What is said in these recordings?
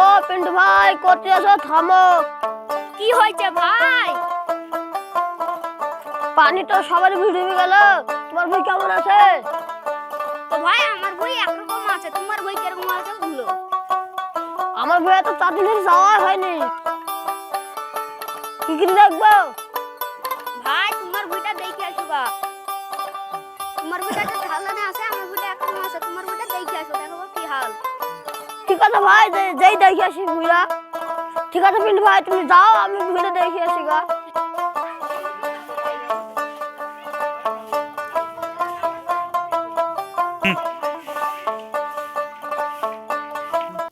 ও পিন্টু ভাই করতে আসো থামো। কি হয়েছে ভাই? পানি তো সবারই ভিড় গেল। তোমার ভাই কেমন আছে? তো ভাই আমার বই একরকম আছে। তোমার বই কীরকম আছে বলো আমার ভাই তো চার যাওয়া হয়নি। কি কি দেখব? ভাই তোমার বইটা দেখে আসো গা। তোমার বইটা একটা ঢালানে আছে আমার বইটা একরকম আছে। তোমার বইটা দেখে আসো দেখো ঠিক আছে ভাই যে- যেই দেখে আসি ভুইয়া ঠিক আছে পিন্টু ভাই তুমি যাও আমি ভিড়ে দেখে আসি গা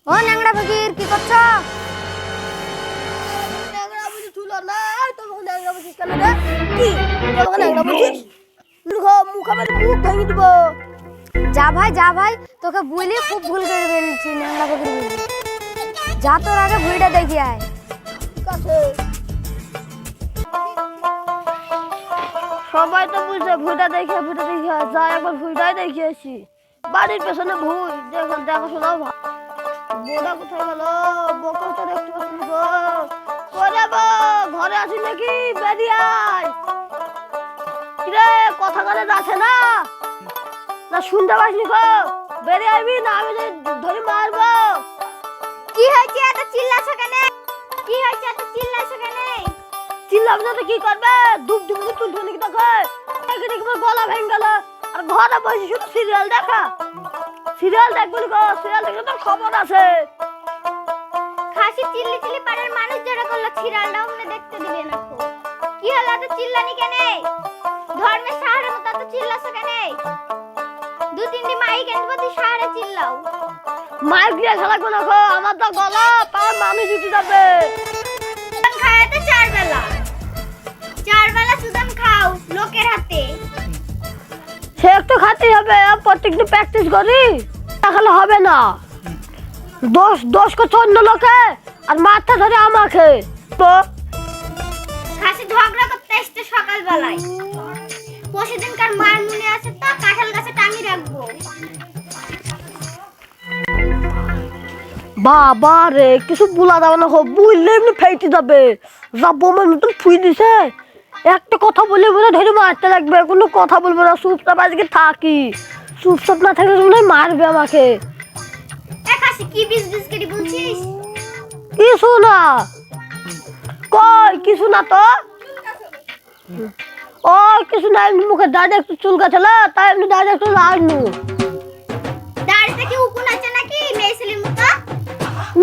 ও ন্যাংড়া ফকির কি করছ ন্যাংরা বুঝি তুলো না তোমাকে ন্যাংরা বুঝিস কেন রে কি তোমাকে ন্যাংরা বুঝিস মুখ মুখ আমার মুখ ভেঙে দেবো যা ভাই যা ভাই তোকে বলি খুব ভুল করে ন্যাংড়া ফকির বলি যা তোর আগে বইটা দেখি আয়। সবাই তো বুঝছে ভুইটা দেখে ভুইটা দেখে যা একবার ভুইটাই দেখে আসি। বাড়ির পেছনে ভুই দেখো দেখাশোনাও ভালো বোনা কোথায় গেল? বকে তো দেখতে পাচ্ছি গো। করে ঘরে আছি নাকি? বেরিয়ে আয়। কিরে, কথা কানে যাচ্ছে না? না শুনতে পাসনি গো। বেরিয়ে আইবি না আমি ধরে মারবো। কি হয়েছে? এত চিল্লাছো কেন? কি হয়েছে? এত চিল্লাছো কেন? চিল্লাবে না তো কি করবে? দুপ দুপ দুপ তুল তুলি দেখো দেখে দেখে গলা ভেঙে গেল। আর ঘরে বসে শুধু সিরিয়াল দেখা। সিরিয়াল দেখবি সিরিয়াল দেখলে তোর খবর আছে। খাসি চিল্লি চিল্লি পাড়ার মানুষ যারা করল ছিড়ালটাও মনে দেখতে দিবে না কি হলো? এত চিল্লানি কেন? ধর্মের সাহারের মতো এত চিল্লাছো কেন? দু তিনটি মাইক এনবো তুই চিল্লাও। মাইক দিয়ে খেলা কোনো আমার তো গলা পাওয়ার মানুষ জুটি যাবে। খাওয়াতে চার বেলা। চার বেলা সুদাম খাও লোকের হাতে। সে একটু খাতেই হবে প্রত্যেকদিন প্র্যাকটিস করি দেখালে হবে না। দোষ দোষ করছে অন্য লোকে আর মাথা ধরে আমাকে। তো খাসি ঝগড়া করতে এসছে সকালবেলায়। পরশুদিনকার মার মনে আছে তো কাঁঠাল গাছে টাঙিয়ে রাখব। বাবা রে কিছু বলা যাবে না হোক বুঝলে এমনি ফেটে যাবে। যা বোমের মতন ফুই দিছে। একটা কথা বলে বলে ধরে মারতে লাগবে কোনো কথা বলব না চুপচাপ আজকে থাকি। চুপচাপ না থাকলে মনে মারবে আমাকে। কি বিজ বিজ করে বলছিস কিছু না। কই কিছু না তো? ও কিছু না এমনি মুখে দাঁড়িয়ে একটু তাই এমনি দাঁড়িয়ে একটু দাড়িতে কি উকুন আছে নাকি মেয়ে ছেলের মতো?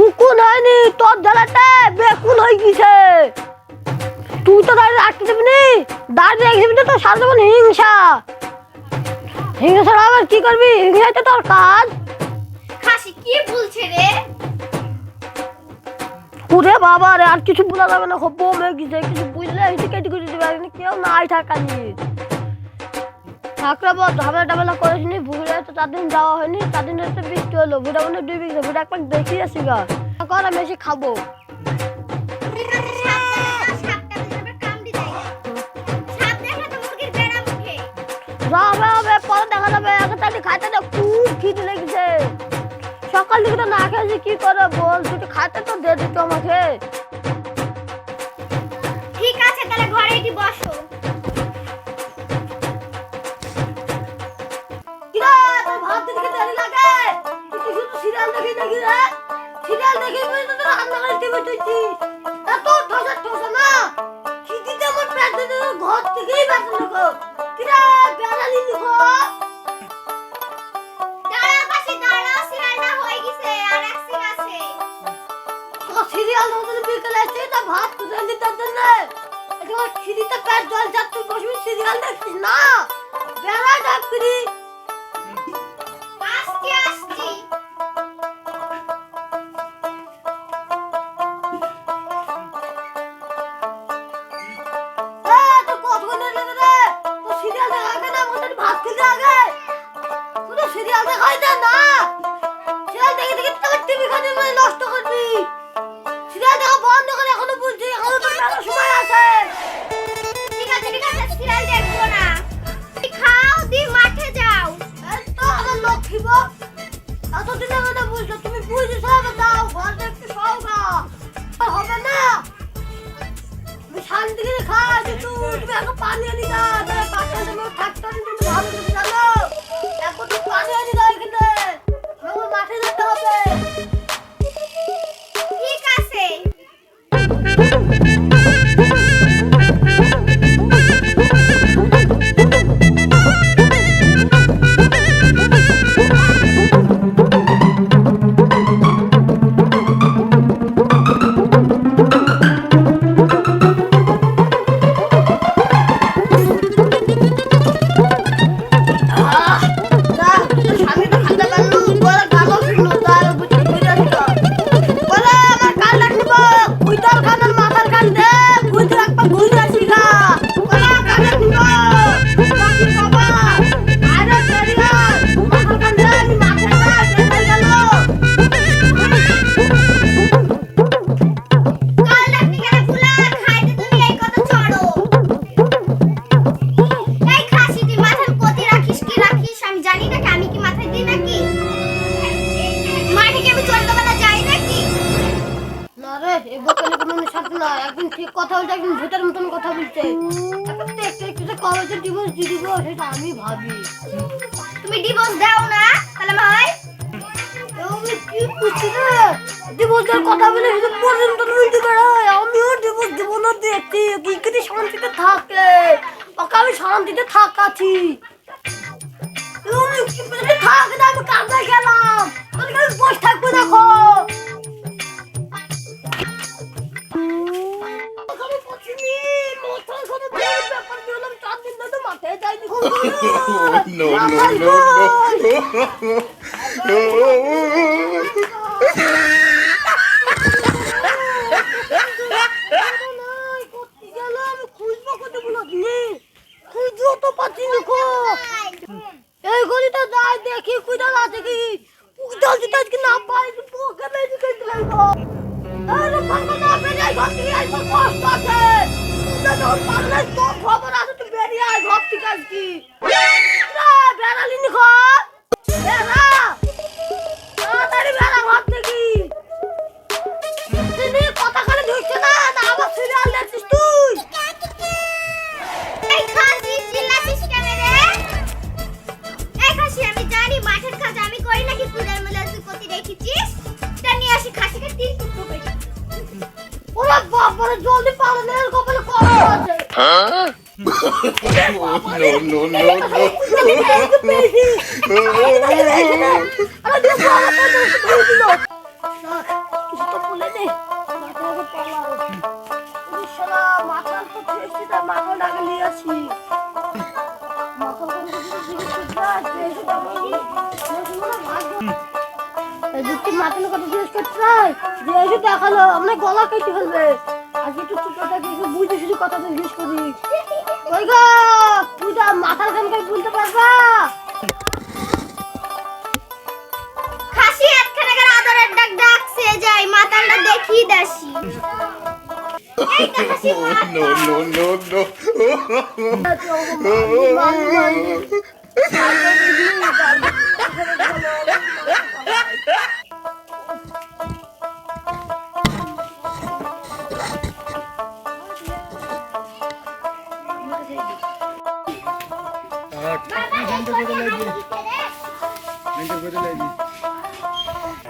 উকুন হয়নি তোর জ্বালাতে বেকুন হয়ে গেছে তুই তো দাঁড়িয়ে রাখতে দেবি নি দাঁড়িয়ে রেখে দিবি তো সারা জীবন হিংসা। হিংসা আবার কি করবি? হিংসাই তো তোর কাজ। খাসি কি বলছে রে? ওরে বাবা রে আর কিছু বলা যাবে না খুব বোম হয়ে গেছে কিছু বুঝলে কেটে কেউ নাই থাকানি ভুলে তো দিন যাওয়া হয়নি দিন বৃষ্টি হলো ডুবে গেছে বুড়া একবার দেখি আসি গা। আমি এসে খাব। খুব লেগেছে। সকাল থেকে তো না খেয়েছি, কি করে বল? দুটো খাইতে তো দে দিত আমাকে তাহলে বসো। সিরিয়াল দেখি দেখি রে? সিরিয়াল দেখি বলে তো তোর রান্না করে টিভি তুইছি এত ঠসা ঠসা না। খিদিতে আমার পেট দিতে ঘর থেকেই বাসন দেখো কিরা বেড়ালি লিখো তো সিরিয়াল বিকেলে ভাত তুলে দিতে একেবারে খিদিতে পেট জল যাচ্ছে তুই বসবি সিরিয়াল দেখছিস না বেড়া ডাক্তারি আসছি আসছি। সিরিয়াল দেখা না মোটামুটি ভাত খেতে আগে। তুই তো সিরিয়াল দেখাই দে, না। সিরিয়াল দেখে দেখে তোর টিভি খানে নষ্ট করবি। Oh, কবে divorce দিয়ে দিব, সেটা আমি ভাবি তুমি ডিভোর্স দাও না তাহলে ভাই তুমি কি বুঝছিস ডিভোর্সের কথা বলে শুধু পর্যন্ত উল্টে বেড়ায়। আমিও ডিভোর্স দেব না দেখি কি কি শান্তিতে থাকে। ওকে আমি শান্তিতে থাকাছি। তুমি কি বুঝছিস থাকে না, আমি No, no, no, no. দেখাল আমরা গলা কেটে ফেলবে একটু চুপ করে থাকি, একটু বুঝে শুধু কথা জিজ্ঞেস করি ওই গো পূজা মাথার খানকার বলতে পারবা খাসি একখানে করে আদরের ডাক ডাকছে যাই মাতালটা দেখিয়ে দাসি। এই তো খাসি no, no, no, no.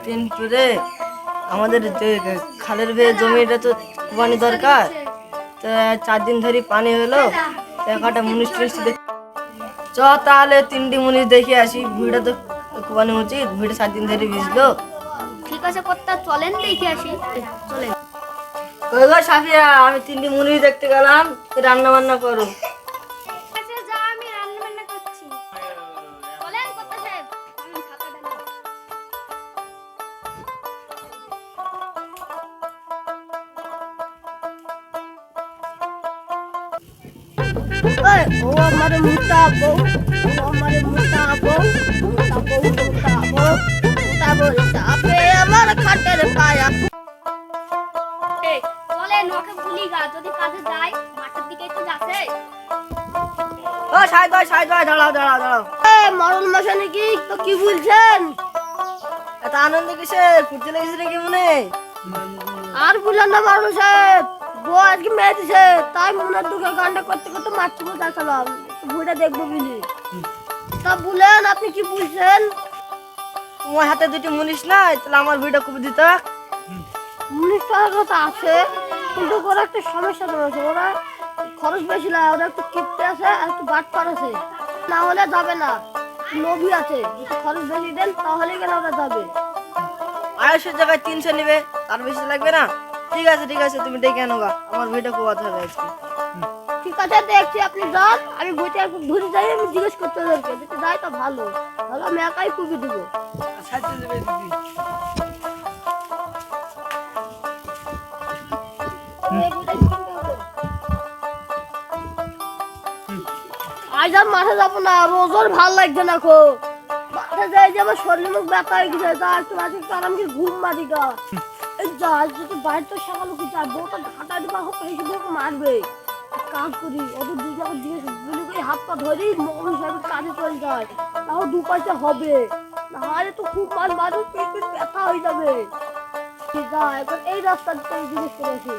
কিন্তু রে আমাদের যে খালের ভেয়ে জমিটা তো কুবানি দরকার তো চার দিন ধরে পানি হলো একটা মুনিশ টুনিশ দেখ- চ তাহলে তিনটি মুনিশ দেখে আসি ভিড়টা তো কুবানি উচিত ভিড় সাত দিন ধরে ভিজলো। ঠিক আছে কর্তা চলেন দেখে আসি। চলেন। ওই গো সাফিয়া আমি তিনটি মুনিশ দেখতে গেলাম রান্না বান্না করো। ও আমার মোটা বউ ও আমার মোটা বউ মোটা বউ মোটা বউ মোটা বউ চাপে আমার খাটের পায়া। চলেন ওকে ভুলি গা যদি কাজে যাই মাঠের দিকে একটু যাচ্ছে। ও ভাই ভাই দাঁড়াও দাঁড়াও দাঁড়াও। এ, মশা নাকি তো কি বলছেন? এত আনন্দ কিসের? ফুটতে লেগেছে নাকি মনে? আর বুঝলেন না বাবু সাহেব বউ আজকে মেয়ে দিছে তাই মনের দুঃখে গানটা করতে করতে মারতে দেখালাম ভুঁড়ে দেখব বলি তা বলেন আপনি কি বুঝছেন? তোমার হাতে দুটি মুনিশ নাই তাহলে আমার ভিডিও কবে দিত? উনিশ টাকার কথা আছে কিন্তু ওরা একটা সমস্যা রয়েছে। ওরা খরচ বেশি লাগে ওরা একটু কিপটে আছে আর একটু বাট আছে। না হলে যাবে না লোভি আছে। যদি খরচ বেশি দেন তাহলে কেন ওরা যাবে? আড়াইশো জায়গায় তিনশো নেবে তার বেশি লাগবে না? ঠিক আছে ঠিক আছে তুমি ডেকে আনো গা। আমার ভিডিও কোয়াতে হবে আজকে ঠিক আছে দেখছি? আপনি যান আমি বইটা একটু ধরে যাই আমি জিজ্ঞেস করতে ওদেরকে। যদি যাই তো ভালো। তাহলে আমি একাই কুবি দেবো। আজ আর মাঠে যাব না রোজর ভালো লাগছে না খো মাঠে যাই যে আমার শরীর মুখ ব্যথা হয়ে গেছে যা একটু আজকে একটু আরাম করে ঘুম মারি গা। যা, আজ যদি বাড়িতে সকালে কি যা, বউটা ঘাটা দিবা হোক এই শুধু মারবে। কাজ করি ওদের দুই বলি করে হাত পা ধরি মন হিসাবে কাজে চলে যায় তাও দু পয়সা হবে। না হলে তো খুব মার মারু পেট ব্যথা হয়ে যাবে। যা এখন এই রাস্তা দিয়ে জিনিস করেছি